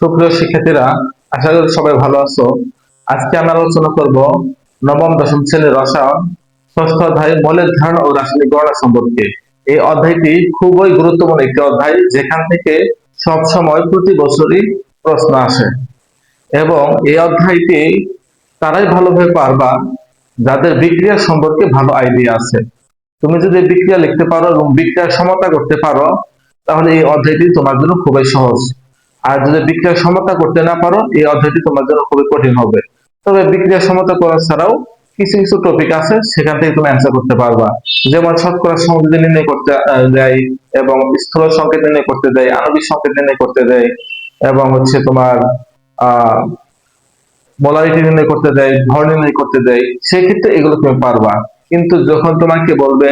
সুপ্রিয় শিক্ষার্থীরা, আশা করি সবাই ভালো আছো। আজকে আমরা আলোচনা করব নবম, দশম শ্রেণির রসায়ন, ষষ্ঠ অধ্যায় মৌলের ধারণ ও রাসায়নিক গণনা সম্পর্কে। এই অধ্যায়টি খুবই গুরুত্বপূর্ণ একটি অধ্যায়, যেখান থেকে সব সময় প্রতি বছরই প্রশ্ন আসে। এবং এই অধ্যায়টি তারাই ভালোভাবে পারবা, যাদের বিক্রিয়া সম্পর্কে ভালো আইডিয়া আছে। তুমি যদি বিক্রিয়া লিখতে পারো এবং বিক্রিয়ার সমতা করতে পারো, তাহলে এই অধ্যায়টি তোমার জন্য খুবই সহজ। আর যদি বিক্রিয়ার সমতা করতে না পারো, এই অধ্যায়টি তোমার জন্য খুবই কঠিন হবে। তবে বিক্রিয়ার সমতা করা ছাড়াও কিছু কিছু টপিক আছে, সেখান থেকে তুমি অ্যান্সার করতে পারবা। যেমন শতকরা সংকেত নির্ণয় করতে দেয় এবং স্থূল সংকেত নির্ণয় করতে দেয়, আণবিক সংকেত নির্ণয় করতে দেয় এবং হচ্ছে তোমার, আহ, মোলারিটি নির্ণয় করতে দেয়, ভর নির্ণয় করতে দেয়, সেক্ষেত্রে এগুলো তুমি পারবা। কিন্তু যখন তোমাকে বলবে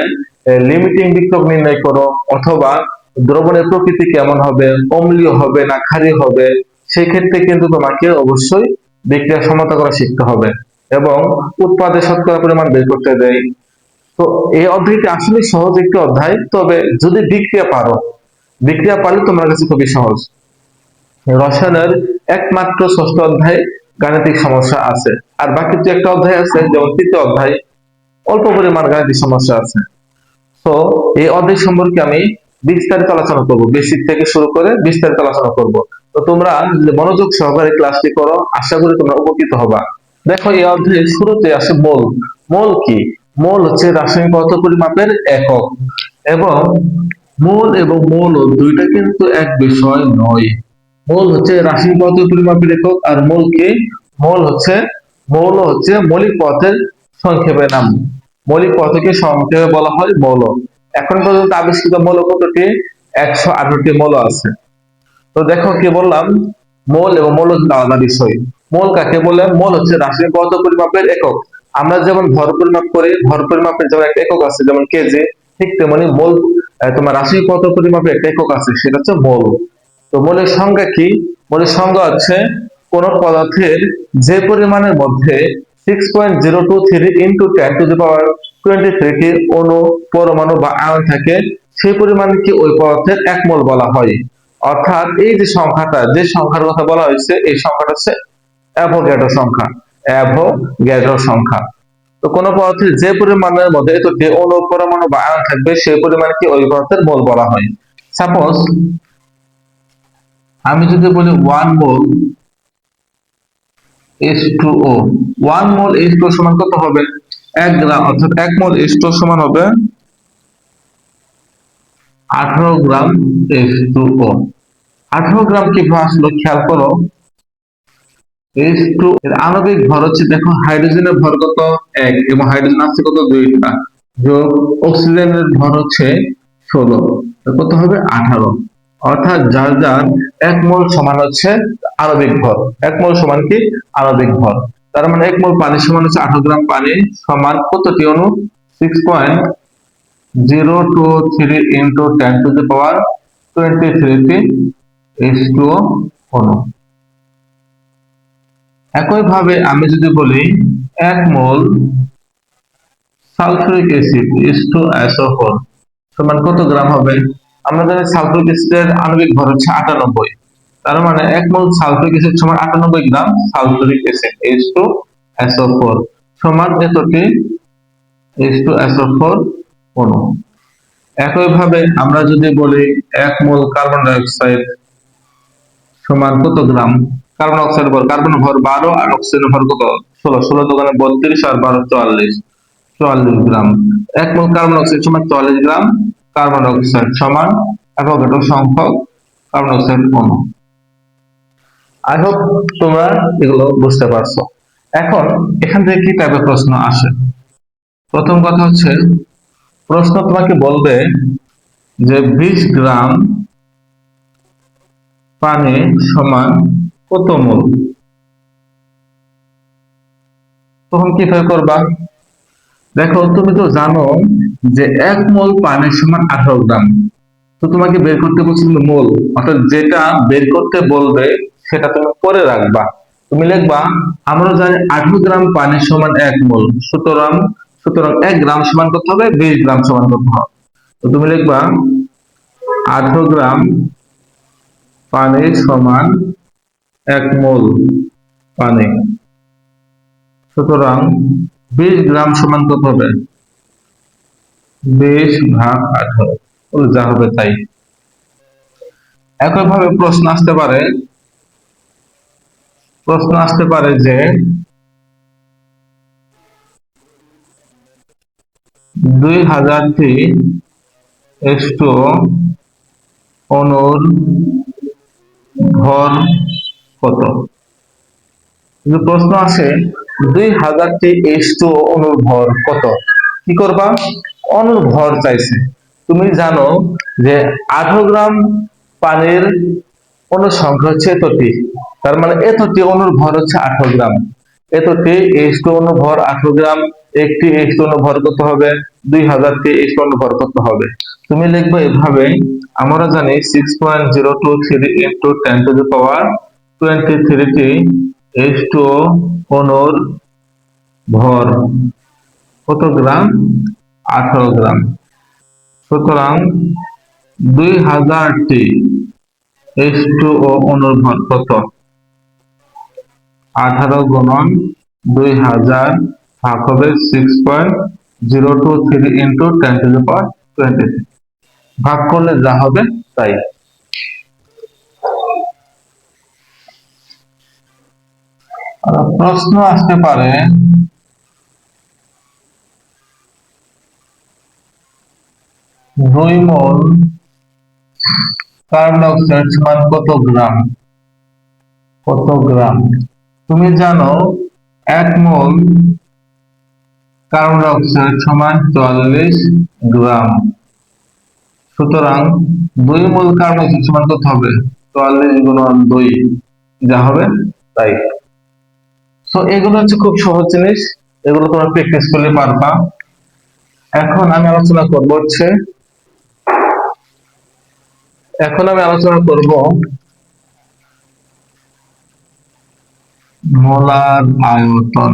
লিমিটিং বিক্রম নির্ণয় করো অথবা দ্রবণের প্রকৃতি কেমন হবে, অম্লীয় হবে না ক্ষারীয় হবে সেই ক্ষেত্রে কিন্তু তোমাকে অবশ্যই বিক্রিয়া সমতা করা শিখতে হবে এবং উৎপাদের শতকরা পরিমাণ বের করতে দেয়। তো এই অধ্যায়টি আসলে সহজ একটি অধ্যায়, তবে যদি বিক্রিয়া পারো, বিক্রিয়া পারলে তোমার কাছে খুবই সহজ। রসায়নের একমাত্র ষষ্ঠ অধ্যায় গাণিতিক সমস্যা আছে, আর বাকি যে একটা অধ্যায় আছে, যেমন তৃতীয় অধ্যায়, অল্প পরিমাণ গাণিতিক সমস্যা আছে। তো এই অধ্যায় সম্পর্কে আমি বিস্তারিত আলোচনা করব। বেসিক থেকে শুরু করে বিস্তারিত আলোচনা করব। তো তোমরা মনোযোগ সহকারে ক্লাসটি করো, আশা করি তোমরা উপকৃত হবা। দেখো, এই অধ্যায়ের শুরুতে আসে মোল। মোল কি? মোল হচ্ছে রাসায়নিক পদার্থ পরিমাপের একক। এবং মোল এবং মৌল দুইটা কিন্তু এক বিষয় নয়। মোল হচ্ছে রাসায়নিক পদার্থ পরিমাপের একক, আর মোল কি? মোল হচ্ছে, মৌল হচ্ছে মৌলিক পদার্থের সংক্ষেপের নাম। মৌলিক পদার্থকে সংক্ষেপে বলা হয় মৌল। এখন পর্যন্ত আবিষ্কৃত মৌল কতটি? একশো আঠারোটি মৌল আছে। তো দেখো কি বললাম? মোল এবং মৌল আলাদা বিষয়। মোল কাকে বলে? মোল হচ্ছে রাসায়নিক পদার্থ পরিমাপের একক। আমরা যেমন ভর পরিমাপ করি, ভর পরিমাপের যেমন একটা একক আছে, যেমন কেজি ঠিক তেমনি মোল তোমার রাসায়নিক পদার্থ পরিমাপের একটা একক আছে, সেটা হচ্ছে মোল। তো মোলের সংজ্ঞা কি? মোলের সংজ্ঞা হচ্ছে কোন পদার্থের যে পরিমাণের মধ্যে six point zero two three into ten to the power twenty three অণু পরমাণু বা আয়ন থাকে, সেই পরিমাণকে ওই পদার্থের এক মোল বলা হয়। অর্থাৎ এই যে সংখ্যাটা, যে সংখ্যার কথা বলা হয়েছে, এই সংখ্যাটা হচ্ছে সংখ্যা। সংখ্যা। তো কোন পদার্থের যে পরিমাণের মধ্যে পরমাণু বা আয়ন থাকবে, সেই ওই পদার্থের মোল বলা হয়। সাপোজ আমি যদি বলি one mole H two O one mole H two সমান কত হবে? এক গ্রাম, অর্থাৎ এক মোল এইচ টু সমান হবে আঠারো গ্রাম টু ও। আঠারো গ্রাম কীভাবে আসলো খেয়াল করো? টু এর আণবিক ভর হচ্ছে, দেখো, হাইড্রোজেনের ভর কত? এক, এবং হাইড্রোজেন আছে কত? দুইটা। যোগ অক্সিজেনের ভর হচ্ছে ষোলো কত হবে? আঠারো। অর্থাৎ যার যার এক মোল সমান হচ্ছে আণবিক ভর। এক মোল সমান কি? আণবিক ভর। তার মানে এক মোল পানি সমান হচ্ছে আঠারো গ্রাম পানি সমান কতটি অণু six point zero two three into ten to the power twenty thirty H two অণু। একইভাবে আমি যদি বলি এক mole sulphuric acid H two S O four সমান কত গ্রাম হবে? আমরা জানি সালফিউরিক অ্যাসিডের আণবিক ভর হচ্ছে আটানব্বই। তার মানে এক মোল সালফিউরিক অ্যাসিড সমান আটানব্বই gram sulphuric acid H two S O four সমান এতটি ইস টু অ্যাসোফোর অণু একইভাবে আমরা যদি বলি এক মোল কার্বন ডাই অক্সাইড সমান কত গ্রাম? কার্বন অক্সাইড ভর, কার্বন ভর বারো আর অক্সিজেন ভর কত? ষোলো। ষোলো দোকানে বত্রিশ আর বারো চুয়াল্লিশ। চুয়াল্লিশ গ্রাম। এক মোল কার্বন অক্সাইড সমান চুয়াল্লিশ গ্রাম কার্বন অক্সাইড সমান অ্যাভোগাড্রো সংখ্যক কার্বন অক্সাইড অণু আই হোপ তোমরা এগুলো বুঝতে পারছ। এখন এখান থেকে কি টাইপের প্রশ্ন আসে? প্রথম কথা হচ্ছে, প্রশ্ন তোমাকে বলবে যে বিশ গ্রাম পানি সমান কত মোল? তখন কীভাবে করবা? দেখো, তুমি তো জানো যে এক মোল পানি সমান আঠারো গ্রাম। তো তোমাকে বের করতে বলছিল মোল। অর্থাৎ যেটা বের করতে বলবে সেটা তুমি পরে রাখবা। তুমি লিখবা, আমরা জানি আঠারো গ্রাম পানি সমান এক মোল। সুতরাং সুতরাং এক গ্রাম সমান কত হবে? বিশ গ্রাম সমান কত হবে? তো তুমি লিখবা আঠারো গ্রাম পানি সমান এক মোল পানি। সুতরাং, বিশ গ্রাম সমান কত হবে? বিশ ভাগ আঠারো যা হবে তাই। একইভাবে প্রশ্ন আসতে পারে প্রশ্ন আসতে পারে যে, দুই হাজারটি এস্টো অনুর ভর কত? প্রশ্ন আসে, দুই হাজারটি এস্টো অনুর ভর কত? কি করবা? অনুর ভর চাইছে। তুমি জানো যে আঠারো গ্রাম পানির অনুসংখ্যা হচ্ছে এতটি। তার মানে এতটি অনুর ভর হচ্ছে আঠারো গ্রাম। এতটি এস্টো অনু ভর আঠারো গ্রাম, একটি এস্টো অনু ভর কত হবে? দুই হাজারটি এস্টো অনু ভর কত হবে? তুমি লিখবে এভাবে, আমরা জানি six point zero two three into ten to the power twenty three thirty এস্টো অনুর ভর কত গ্রাম? আঠারো গ্রাম। সুতরাং দুই হাজারটি এস টু ও অনুর্ভর কত? আঠারো দুই হাজার ভাগ হবে six point zero two three into ten to power twenty ভাগ করলে যা হবে তাই। প্রশ্ন আসতে পারে দুই মোল কার্বন ডাইঅক্সাইড সমান কত গ্রাম? কত গ্রাম? তুমি জানো, এক মোল কার্বন ডাইঅক্সাইড সমান চল্লিশ গ্রাম। সুতরাং দুই মোল কার্বন ডাইঅক্সাইড সমান কত হবে? চুয়াল্লিশ গুণন দুই। যা হবে তাই। তো এগুলো হচ্ছে খুব সহজ জিনিস। এগুলো তোমরা প্র্যাকটিস করলে পারবা। এখন আমি আলোচনা করব হচ্ছে এখন আমি আলোচনা করব মোলার আয়তন।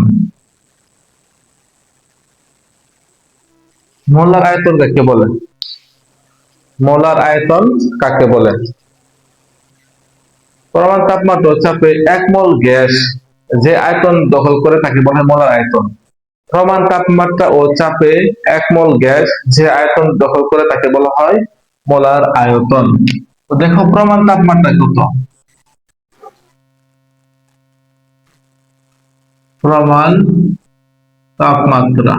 মোলার আয়তন কাকে বলে? মোলার আয়তন কাকে বলে? পরমাণু তাপমাত্রা চাপে এক মোল গ্যাস যে আয়তন দখল করে তাকে বলে মোলার আয়তন। সমান তাপমাত্রা ও চাপে এক মোল গ্যাস যে আয়তন দখল করে তাকে বলা হয় মোলার আয়তন। তো দেখো, প্রমাণ তাপমাত্রা কত? প্রমাণ তাপমাত্রা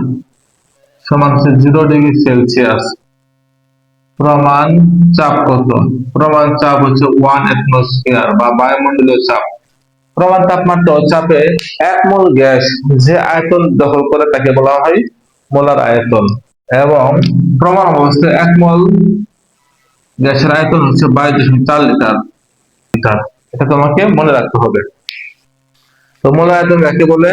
সমান হচ্ছে জিরো ডিগ্রি সেলসিয়াস। প্রমাণ চাপ কত? প্রমাণ চাপ হচ্ছে ওয়ান অ্যাটমসফিয়ার বা বায়ুমণ্ডলীয় চাপ। প্রমাণ তাপমাত্রা ও চাপে এক মোল গ্যাস যে আয়তন দখল করে তাকে বলা হয় মোলার আয়তন। এবং প্রমাণ অবস্থায় এক মোল গ্যাসের আয়তন হচ্ছে বাইশ দশমিক চার লিটার লিটার। এটা তোমাকে মনে রাখতে হবে। তো মোল আয়তন কাকে বলে,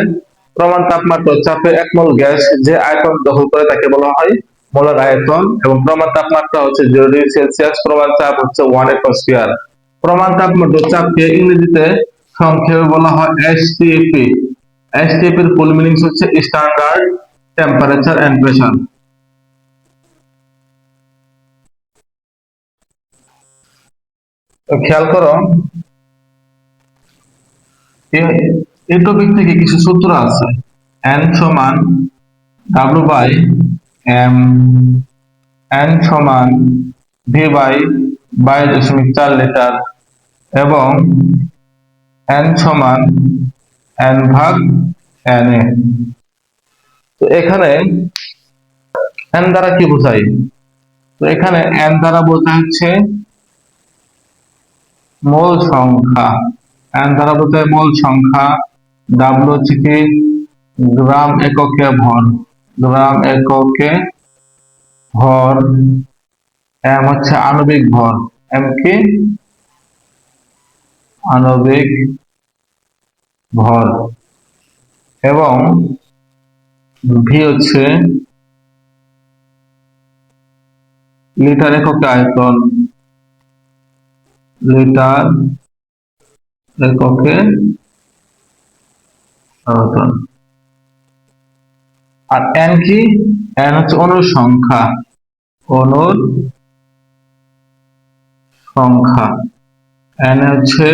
প্রমাণ তাপমাত্রা চাপে এক মোল গ্যাস যে আয়তন দখল করে তাকে বলা হয় মোলার আয়তন, এবং প্রমাণ তাপমাত্রা হচ্ছে জিরো ডিগ্রি সেলসিয়াস, প্রমাণ চাপ হচ্ছে ওয়ান অ্যাটমসফিয়ার। প্রমাণ তাপমাত্রা চাপকে ইংরেজিতে সংক্ষেপে বলা হয় এসটিপি এসটিপি এর ফুল মিনিংস হচ্ছে স্ট্যান্ডার্ড টেম্পারেচার এন্ড প্রেসার খেয়াল করো এই টপিক থেকে কিছু সূত্র আছে। n সমান w বাই m, n সমান v বাই বাইশ দশমিক চার লিটার এবং n সমান n ভাগ n এ। তো এখানে n দ্বারা কি বোঝায়? তো এখানে n দ্বারা বোঝা হচ্ছে মোল সংখ্যা। দ্বারা বোঝায় মোল সংখ্যা। ডাব্লু হচ্ছে কি? গ্রাম এককে ভর। গ্রাম এককে ভর। এম হচ্ছে আণবিক ভর। এম কি? আণবিক ভর। এবং ভি হচ্ছে লিটার এককে আয়তন। লিটার এককে আয়তন আর এন কি? এন হচ্ছে অনুর সংখ্যা। অনুর সংখ্যা। এন হচ্ছে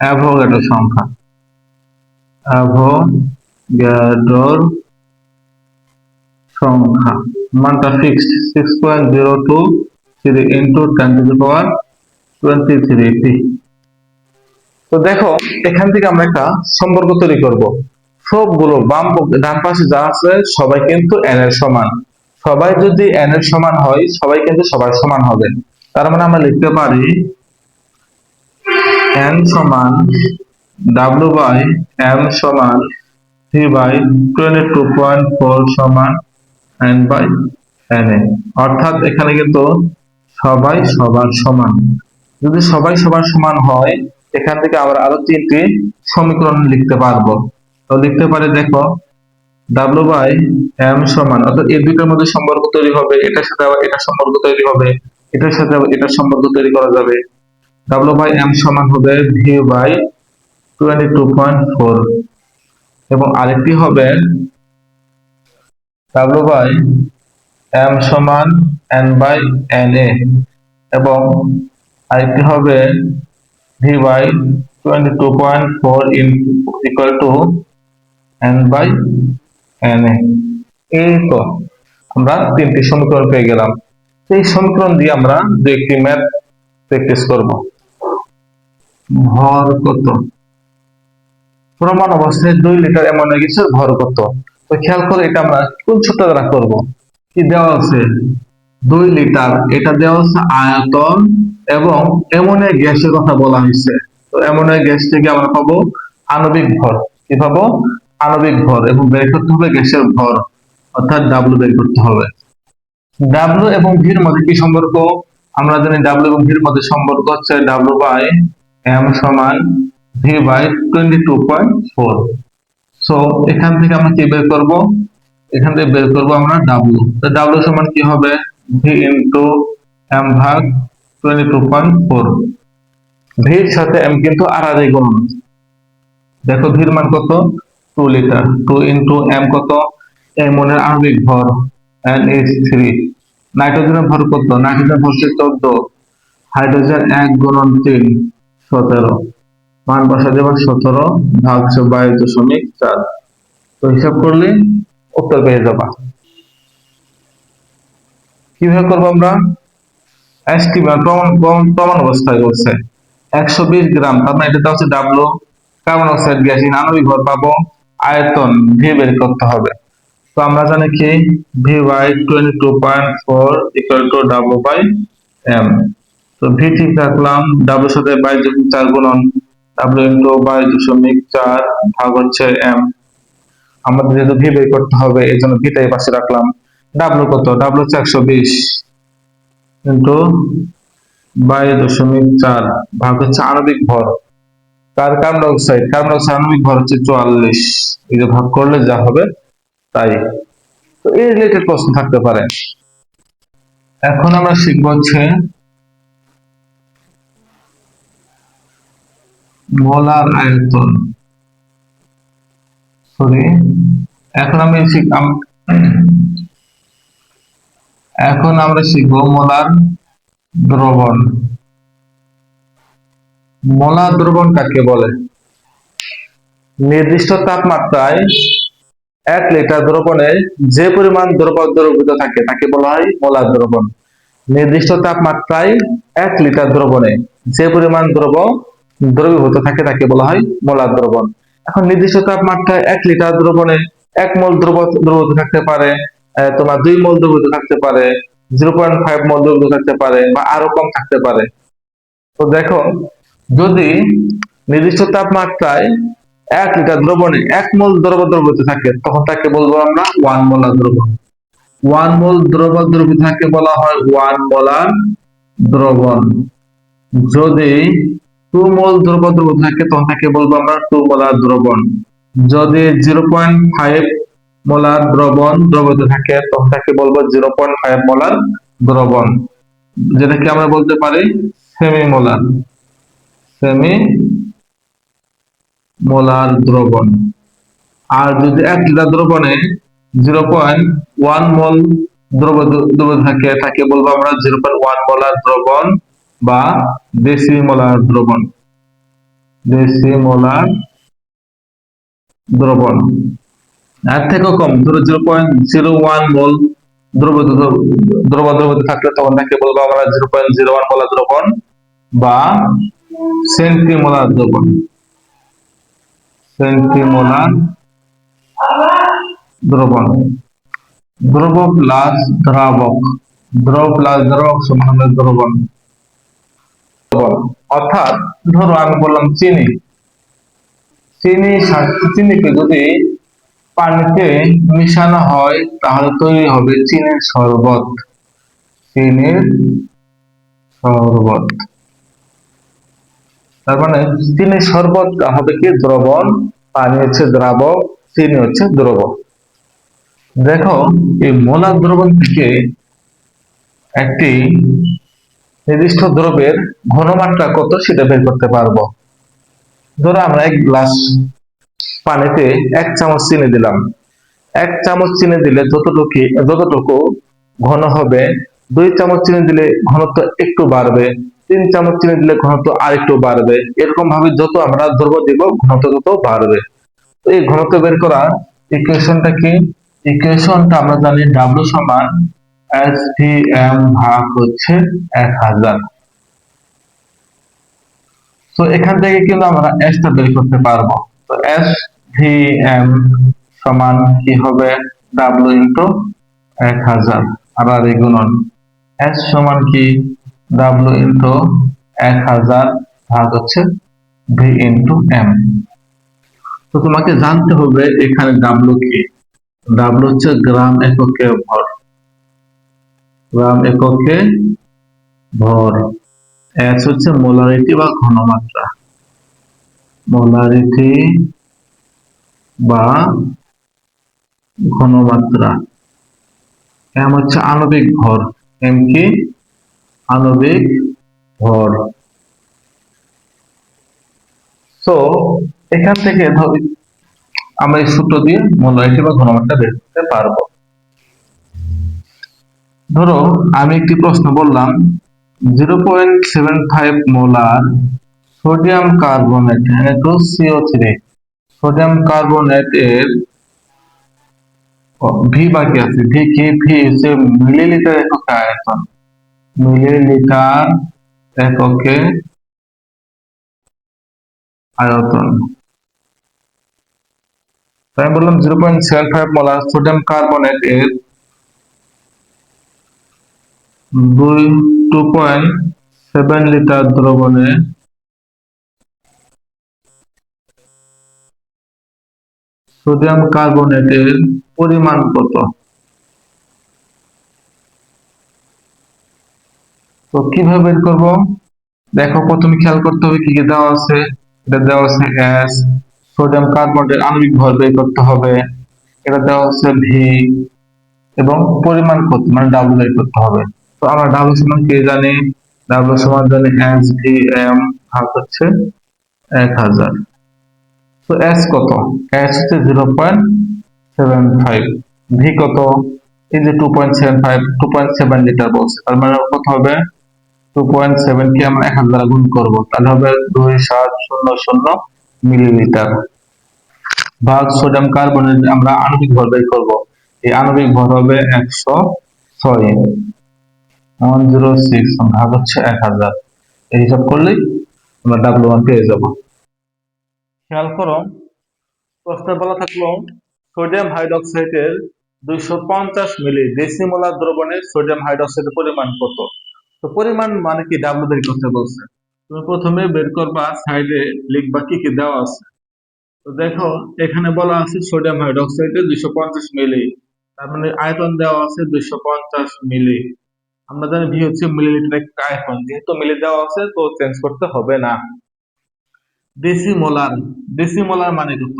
অ্যাভোগাড্রো সংখ্যা। অ্যাভোগাড্রোর সংখ্যা। মানটা fixed six point zero two three into ten to the power twenty three তো দেখো, এখান থেকে আমরা একটা সম্পর্ক তৈরি করব। সবগুলো বাম ডান পাশে যা আছে, সবাই কিন্তু n এর সমান। সবাই যদি n এর সমান হয়, সবাই কিন্তু সমান হবে। তার মানে আমরা লিখতে পারি n সমান w বাই m সমান 3 বাই 22.4 সমান n বাই n এ অর্থাৎ এখানে কিন্তু সবাই সবার সমান। যদি সবাই সবার সমান হয়, এখান থেকে আমরা আরও তিনটি সমীকরণ লিখতে পারব। তো লিখতে পারে দেখো ডাব্লু বাই এম সমান, অর্থাৎ এই দুইটার মধ্যে সম্পর্ক তৈরি হবে, এটার সাথে আবার এটার সম্পর্ক তৈরি হবে, এটার সাথে আবার এটার সম্পর্ক তৈরি করা যাবে। ডাব্লু বাই এম সমান হবে V by twenty two point four এবং আরেকটি হবে ডাব্লু বাই এম সমান এন বাই এন এ এবং আরেকটি হবে? V by twenty two point four in equal to N by N এই তো আমরা তিনটি সমীকরণ পেয়ে গেলাম। এই সমীকরণ দিয়ে আমরা দু একটি ম্যাথ প্র্যাকটিস করব। ভর কত? প্রমাণ অবস্থায় দুই লিটার অ্যামোনিয়া গ্যাসের ভর কত? তো খেয়াল করে এটা আমরা কোন সূত্র দ্বারা করব? কি দেওয়া আছে? দুই লিটার। এটা দেওয়া হচ্ছে আয়তন এবং অ্যামোনিয়া গ্যাসের কথা বলা হয়েছে। তো অ্যামোনিয়া গ্যাস থেকে আমরা পাবো আণবিক ভর। কি পাবো? আণবিক ভর এবং বের করতে হবে গ্যাসের ভর। অর্থাৎ ডাব্লু বের করতে হবে। ডাব্লু এবং ভির মধ্যে কি সম্পর্ক? আমরা জানি ডাব্লু এবং ভির মধ্যে সম্পর্ক হচ্ছে ডাব্লু বাই এম সমান V by twenty two point four so এখান থেকে আমরা কি বের করব? এখান থেকে বের করব আমরা ডাব্লু তো ডাব্লু সমান কি হবে? ভি ইন্টু এম ভাগ টোয়েন্টি টু পয়েন্ট ফোর। ভির সাথে এম কিন্তু আড়াআড়ি গুণন দেখো ভির মান কত? লিটার। কত? এমনের আণবিক ভর থ্রি। নাইট্রোজেনের ভর কত? নাইট্রোজেন হচ্ছে চোদ্দ। হাইড্রোজেন এক গুণন তিন, সতেরো। মান বসা সতেরো ভাগ বাইশ দশমিক চার। তো হিসাব করলে উত্তর পেয়ে যাবা। কীভাবে করব আমরা? প্রমাণ অবস্থায় করছে একশো বিশ গ্রাম, তার মানে এটা হচ্ছে ডাবলো কার্বন অক্সাইড গ্যাস আণবিক ভর পাবো, আয়তন ভি বের করতে হবে। তো আমরা জানি কি? V by twenty two point four equal to W by M তো ভি ঠিক রাখলাম ডাব্লুর সাথে বাইশ দশমিক চার গুণন ডাব্লু ইন্টু বাইশ দশমিক চার ভাগ হচ্ছে এম আমাদের যেহেতু ভি বের করতে হবে এই জন্য ভিটাই পাশে রাখলাম। ডাব্লু কত? ডাব্লু হচ্ছে একশো বিশ। ইন্টু বাইশ দশমিক চার ভাগ হচ্ছে আণবিক ভর। কার কার্বন ডাইঅক্সাইড কার্বন ডাইঅক্সাইড আণবিক ভর হচ্ছে চুয়াল্লিশ। এই ভাগ করলে যা হবে তাই। তো এই রিলেটেড প্রশ্ন থাকতে পারে। এখন আমরা শিখব হচ্ছে মোলার আয়তন। সরি এখন আমি শিখ এখন আমরা শিখব মোলার দ্রবণ। মোলার দ্রবণ কাকে বলে? নির্দিষ্ট তাপমাত্রায় এক লিটার দ্রবণে যে পরিমাণ দ্রব দ্রবীভূত থাকে, তাকে বলা হয় মোলার দ্রবণ। নির্দিষ্ট তাপমাত্রায় এক লিটার দ্রবণে যে পরিমাণ দ্রব দ্রবীভূত থাকে, তাকে বলা হয় মোলার দ্রবণ। এখন নির্দিষ্ট তাপমাত্রায় এক লিটার দ্রবণে এক মোল দ্রব দ্রবীভূত থাকতে পারে। তোমার দুই মোল দ্রবীভূত থাকতে পারে, জিরো পয়েন্ট ফাইভ মোল দ্রবীভূত থাকতে পারে বা আরও কম থাকতে পারে। তো দেখো, যদি নির্দিষ্ট তাপমাত্রায় এক লিটার দ্রবণে এক মোল দ্রব দ্রবীভূত থাকে, তখন তাকে বলব আমরা ওয়ান মোলার দ্রবণ ওয়ান মোল দ্রব দ্রবীভূত থাকে বলা হয় ওয়ান মোলার দ্রবণ। যদি টু মোল দ্রব দ্রবীভূত থাকে, তখন তাকে বলব আমরা টু মোলার দ্রবণ। যদি জিরো পয়েন্ট ফাইভ মোলার দ্রবণ দ্রবীভূত থাকে, তখন তাকে বলব জিরো পয়েন্ট ফাইভ মোলার দ্রবণ, যেটাকে আমরা বলতে পারি সেমি মোলার সেমি মোলার দ্রবণ। আর যদি এক লিটার দ্রবণে জিরো পয়েন্ট ওয়ান মোল দ্রব দ্রব থাকে, তাকে বলব আমরা জিরো পয়েন্ট ওয়ান মোলার দ্রবণ বা দেশি মোলার দ্রবণ। ডেসিমোলার দ্রবণ। এর থেকেও কম। ধরো zero point zero one mole দ্রব দ্রব দ্রবতে থাকলে তখন তাকে বলব আমরা zero point zero one molar দ্রবণ বা সেন্টিমোলার দ্রবণ সেন্টিমোলার দ্রবণ দ্রব প্লাস দ্রাবক। দ্রব প্লাস দ্রাবক সমান হবে দ্রবণ। অর্থাৎ ধরো আমি বললাম চিনি। চিনি চিনিকে যদি পানিতে মিশানো হয়, তাহলে তৈরি হবে চিনির শরবত। চিনির শরবত। তার মানে চিনির শরবত হবে কি? দ্রবণ, পানি হচ্ছে দ্রাবক, চিনি হচ্ছে দ্রবক দেখো, এই মোলার দ্রবণ থেকে একটি নির্দিষ্ট দ্রবের ঘনমাত্রা কত সেটা বের করতে পারব? ধরো আমরা এক গ্লাস পানিতে এক চামচ চিনি দিলাম। এক চামচ চিনি দিলে যতটুকু যতটুকু ঘন হবে, দুই চামচ চিনি দিলে ঘনত্ব একটু বাড়বে, তিন চামচ চিনি দিলে ঘনত্ব আর একটু বাড়বে। এরকম ভাবে যত আমরা দ্রব্য দিব, ঘনত্ব তত বাড়বে। তো এই ঘনত্ব বের করা ইকুয়েশনটা কি? ইকুয়েশনটা আমরা জানি ডাব্লিউ সমান এস ভি এম ভাগ হচ্ছে এক হাজার। তো এখান থেকে কিন্তু আমরা এস টা বের করতে পারব। এস ভি এম সমান কি হবে? ডাব্লিউ ইন্টু এক হাজার। আর আর গুণন। এস সমান কি? ডাব্লিউ ইন্টু এক হাজার ভাগ হচ্ছে ভি ইন্টু এম তো তোমাকে জানতে হবে এখানে ডাব্লিউ কি? ডাব্লিউ হচ্ছে গ্রাম এককে ভর। গ্রাম এককে ভর। এস হচ্ছে মোলারিটি বা ঘনমাত্রা। মোলারিটি বা ঘনমাত্রা। এম হচ্ছে আণবিক ভর। এম কি? আণবিক ভর। তো এখান থেকে ধরি আমরা এই সূত্র দিয়ে মোলারিটি বা ঘনমাত্রা বের করতে পারব। ধরো, আমি একটি প্রশ্ন বললাম zero point seven five molar sodium carbonate C O three sodium carbonate এর ভি বাকি আছে, ভি কি, ভি হচ্ছে মিলিলিটার এককে আয়তন। মিলিলিটার এককে আয়তন। আমি বললাম zero point seven five molar sodium carbonate এর দুই, টু পয়েন্ট সেভেন লিটার দ্রবণে সোডিয়াম কার্বনেটের পরিমাণ কত? তো কীভাবে বের করব? দেখো, প্রথমে খেয়াল করতে হবে কি কি দেওয়া আছে। এটা দেওয়া আছে এস সোডিয়াম কার্বনেটের আণবিক ভর বের করতে হবে। এটা দেওয়া আছে ভি এবং পরিমাণ কত? মানে ডাবল বের করতে হবে। তো আমরা ডাবল সমান কে জানি? ডাবল সমান জানি এস ভি এম ভাগ হচ্ছে এক হাজার। তো এস কত? এস হচ্ছে zero point seven five V কত? এই যে two point seven five two point seven litre বলছে তার মানে কত হবে? টু পয়েন্ট সেভেন কে আমরা এক হাজার গুণ করব। তাহলে হবে দুই সাত শূন্য শূন্য মিলিলিটার ভাগ সোডিয়াম কার্বনেট আমরা আণবিক ভর বের করব। এই আণবিক ভর হবে একশো ছয়। ওয়ান জিরো সিক্স ভাগ হচ্ছে এক হাজার। এই হিসাব করলেই আমরা ডাব্লিউ ওয়ান পেয়ে যাব। খেয়াল করো প্রশ্নে বলা থাকল, সোডিয়াম হাইড্রোক্সাইডের দুইশো পঞ্চাশ মিলি ডেসিমোলার দ্রবণে সোডিয়াম হাইড্রোক্সাইডের পরিমাণ কত? তো পরিমাণ মানে কি? ডাব্লিউ বের করতে বলছে। তুমি প্রথমে বের করবা, সাইডে লিখবা কি কি দেওয়া আছে। তো দেখো, এখানে বলা আছে সোডিয়াম হাইড্রোক্সাইডে দুইশো পঞ্চাশ মিলি তার মানে আয়তন দেওয়া আছে দুইশো পঞ্চাশ মিলি আমরা জানি ভি হচ্ছে মিলিলিটার আয়তন, যেহেতু মিলি দেওয়া আছে, তো চেঞ্জ করতে হবে না। ডেসিমোলার ডেসিমোলার মানে কত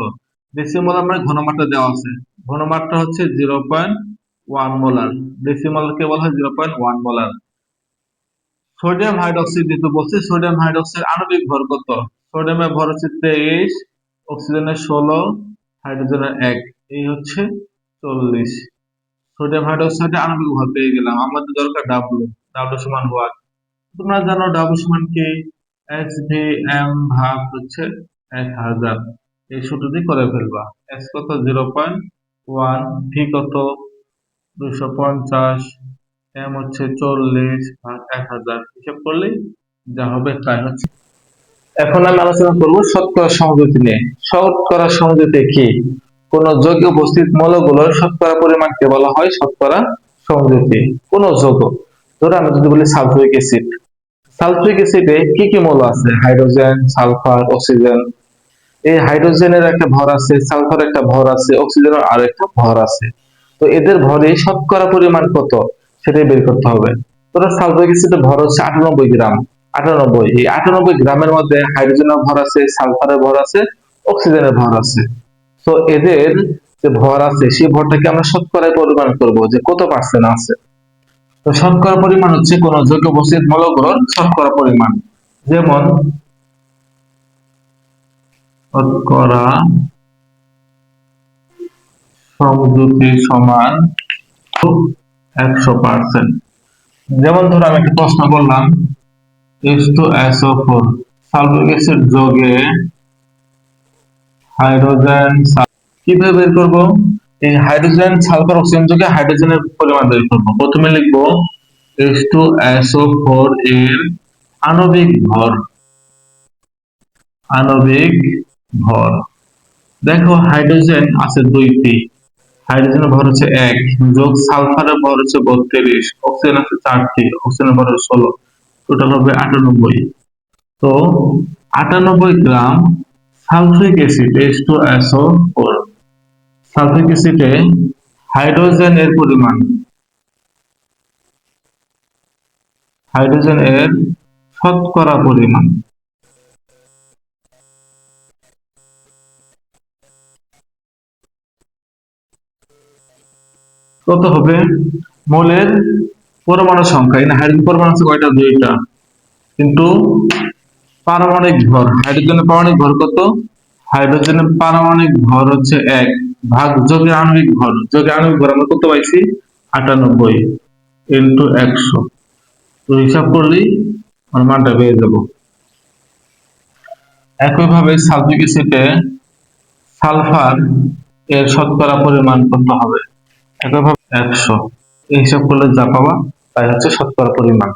ডেসিমোলার মানে ঘনমাত্রা দেওয়া আছে। ঘনমাত্রা হচ্ছে zero point one molar decimolar কে বলা হয় zero point one molar sodium hydroxide দিতে বলছে সোডিয়াম হাইড্রোক্সাইড আণবিক ভর কত সোডিয়ামের ভর হচ্ছে তেইশ অক্সিজেনের ষোলো হাইড্রোজেনের এক। এই হচ্ছে চল্লিশ। সোডিয়াম হাইড্রোক্সাইডে আণবিক ভর পেয়ে গেলাম। আমাদের দরকার ডাব্লু ডাব্লু সমান ওয়াট তোমরা জানো ডাব্লু সমান কি এম ভাগ হচ্ছে এক হাজার। এই সূত্রটি করে ফেলবা। এস কত? Zero point one. ভি কত? দুশো পঞ্চাশ। এম হচ্ছে চল্লিশ ভাগ এক হাজার। হিসাব করলেই যা হবে তাই হচ্ছে। এখন আমি আলোচনা করব শতকরা সংযুতি নিয়ে। শতকরা সংযুতি কি? কোন যৌগে উপস্থিত মৌলগুলোর শতকরা পরিমাণকে বলা হয় শতকরা সংযুতি কোন যৌগ ধরো আমি যদি বলি সালফিউরিক অ্যাসিড সালফিউরিক অ্যাসিডে কি কি মৌল আছে? Hydrogen, sulphur, oxygen. এই হাইড্রোজেনের একটা ভর আছে, সালফার একটা ভর আছে, অক্সিজেনের আর একটা ভর আছে। তো এদের ভরে শতকরা পরিমাণ কত? সেটাই বের করতে হবে। তোরা সালফিউরিক অ্যাসিডের ভর হচ্ছে আটানব্বই গ্রাম। আটানব্বই। এই আটানব্বই গ্রামের মধ্যে হাইড্রোজেনের ভর আছে, সালফারের ভর আছে, অক্সিজেনের ভর আছে। তো এদের যে ভর আছে, সেই ভরটাকে আমরা শতকরায় পরিমাণ করব যে কত পার্সেন্ট আছে? তো শতকরা পরিমাণ হচ্ছে কোন যৌগ উপস্থিত মৌলগুলোর শতকরা পরিমাণ। যেমন, শতকরা সংযুতি সমান একশো পার্সেন্ট। যেমন ধরো আমি একটা প্রশ্ন করলাম H2SO4 সালফিক অ্যাসিড যোগে হাইড্রোজেন কীভাবে বের করব? এই হাইড্রোজেন সালফার অক্সিজেন যোগে হাইড্রোজেনের পরিমাণ বের করব। প্রথমে লিখব H2SO4 এর আণবিক ভর। আণবিক ভর। দেখো হাইড্রোজেন আছে দুইটি। হাইড্রোজেনের ভর হচ্ছে এক, যোগ সালফারের ভর হচ্ছে বত্রিশ অক্সিজেন আছে চারটি অক্সিজেনের ভর হচ্ছে ষোলো। টোটাল হবে আটানব্বই। তো আটানব্বই gram sulphuric acid H two S O four sulphuric অ্যাসিডে হাইড্রোজেনের পরিমাণ। হাইড্রোজেন এর শতকরা পরিমাণ। কত হবে? মোলের পরমাণু সংখ্যা। এখানে হাইড্রোজেন পরমাণু আছে কয়টা? দুইটা। কিন্তু পারমাণবিক ভর। হাইড্রোজেনের পারমাণবিক ভর কত? হাইড্রোজেনের পারমাণবিক ভর হচ্ছে এক। ভাগ, যোগে আণবিক ভর, যোগে আণবিক ভর আমরা কত পাইছি আটানব্বই ইন্টু একশো। তো হিসাব করলেই আমার মানটা পেয়ে যাব। একইভাবে সালফিক অ্যাসিডে সালফার এর শতকরা পরিমাণ কত হবে? একইভাবে একশো। এই হিসাব করলে যা পাবা তাই হচ্ছে শতকরা পরিমাণ।